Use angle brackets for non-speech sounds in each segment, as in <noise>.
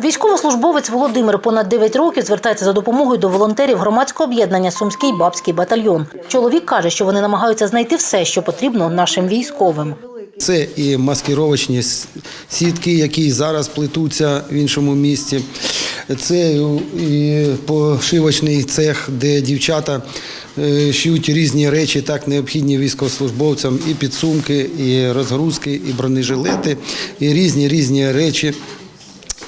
Військовослужбовець Володимир понад 9 років звертається за допомогою до волонтерів громадського об'єднання Сумський бабський батальйон. Чоловік каже, що вони намагаються знайти все, що потрібно нашим військовим. Це і маскировочні сітки, які зараз плетуться в іншому місті. Це і пошивочний цех, де дівчата е, шиють різні речі, так необхідні військовослужбовцям, і підсумки, і розгрузки, і бронежилети, і різні різні речі.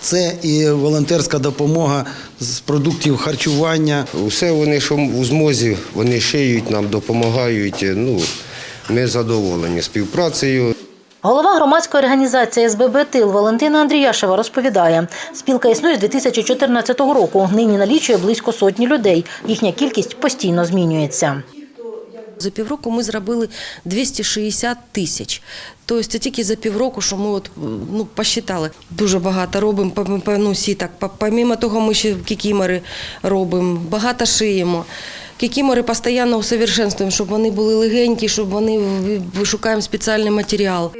Це і волонтерська допомога з продуктів харчування. Усе вони, що у змозі, вони шиють нам, допомагають. Ну, ми задоволені співпрацею. Голова громадської організації СББ Тил Валентина Андріяшева розповідає, спілка існує з 2014 року. Нині налічує близько сотні людей. Їхня кількість постійно змінюється. За півроку ми зробили 260 тисяч. Тобто це тільки за півроку, що ми от, ну, посчитали. Дуже багато робимо ну, сіток. По- Помимо того, ми ще кікімори робимо, багато шиємо. Кікімори постійно усовершенствуємо, щоб вони були легенькі, щоб вони вишукаємо спеціальний матеріал.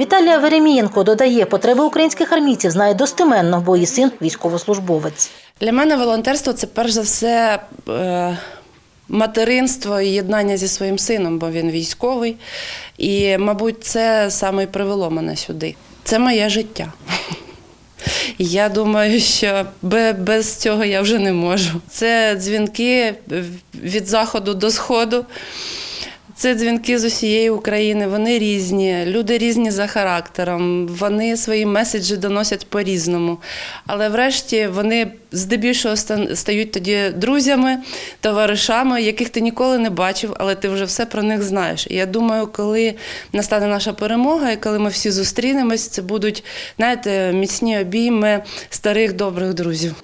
Віталія Веремієнко додає, потреби українських армійців знає достеменно, бо її син військовослужбовець. Для мене волонтерство це перш за все е, материнство і єднання зі своїм сином, бо він військовий. І, мабуть, це саме і привело мене сюди. Це моє життя. <laughs> Я думаю, що без цього я вже не можу. Це дзвінки від заходу до сходу. Це дзвінки з усієї України. Вони різні, люди різні за характером. Вони свої меседжі доносять по-різному. Але врешті вони здебільшого стають тоді друзями, товаришами, яких ти ніколи не бачив, але ти вже все про них знаєш. І я думаю, коли настане наша перемога, і коли ми всі зустрінемось, це будуть, знаєте, міцні обійми старих добрих друзів.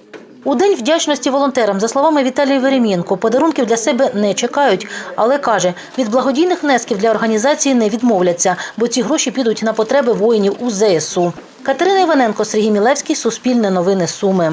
У День вдячності волонтерам, за словами Віталія Веремієнко, подарунків для себе не чекають, але каже, від благодійних внесків для організації не відмовляться, бо ці гроші підуть на потреби воїнів у ЗСУ. Катерина Іваненко, Сергій Мілевський, Суспільне новини Суми.